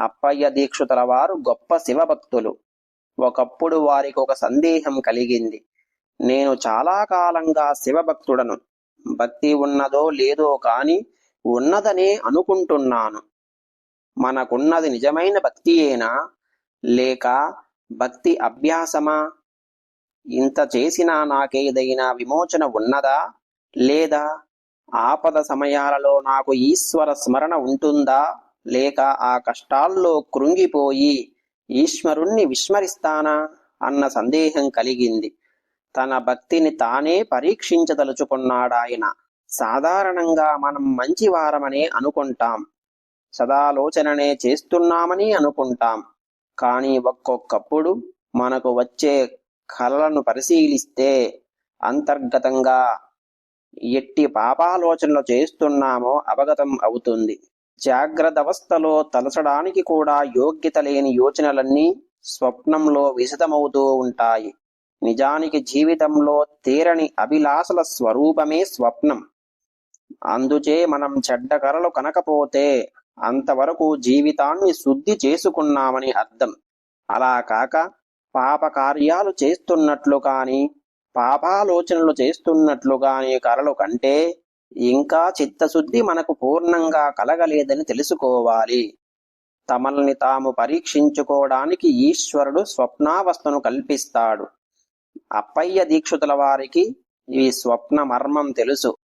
అప్పయ్య దీక్షితుల వారు గొప్ప శివభక్తులు. ఒకప్పుడు వారికి ఒక సందేహం కలిగింది. నేను చాలా కాలంగా శివభక్తుడను. భక్తి ఉన్నదో లేదో కాని ఉన్నదనే అనుకుంటున్నాను. మనకున్నది నిజమైన భక్తియేనా లేక భక్తి అభ్యాసమా? ఇంత చేసినా నాకేదైనా విమోచన ఉన్నదా? లేదా? ఆపద సమయాలలో నాకు ఈశ్వర స్మరణ ఉంటుందా? లేక ఆ కష్టాల్లో కృంగిపోయి ఈశ్వరుణ్ణి విస్మరిస్తానా అన్న సందేహం కలిగింది. తన భక్తిని తానే పరీక్షించదలుచుకున్నాడాయన. సాధారణంగా మనం మంచివారమనే అనుకుంటాం. సదాలోచననే చేస్తున్నామని అనుకుంటాం. కానీ ఒక్కొక్కప్పుడు మనకు వచ్చే కలలను పరిశీలిస్తే అంతర్గతంగా ఎట్టి పాపాలోచనలు చేస్తున్నామో అవగతం అవుతుంది. జాగ్రత్తవస్థలో తలచడానికి కూడా యోగ్యత లేని యోచనలన్నీ స్వప్నంలో విశదమవుతూ ఉంటాయి. నిజానికి జీవితంలో తీరని అభిలాషల స్వరూపమే స్వప్నం. అందుచే మనం చెడ్డ కలలు కనకపోతే అంతవరకు జీవితాన్ని శుద్ధి చేసుకున్నామని అర్థం. అలా కాక పాప కార్యాలు చేస్తున్నట్లు కాని పాపాలోచనలు చేస్తున్నట్లు కాని కలలు కంటే ఇంకా చిత్తశుద్ధి మనకు పూర్ణంగా కలగలేదని తెలుసుకోవాలి. తమల్ని తాము పరీక్షించుకోవడానికి ఈశ్వరుడు స్వప్నావస్థను కల్పిస్తాడు. అప్పయ్య దీక్షితుల వారికి ఈ స్వప్న మర్మం తెలుసు.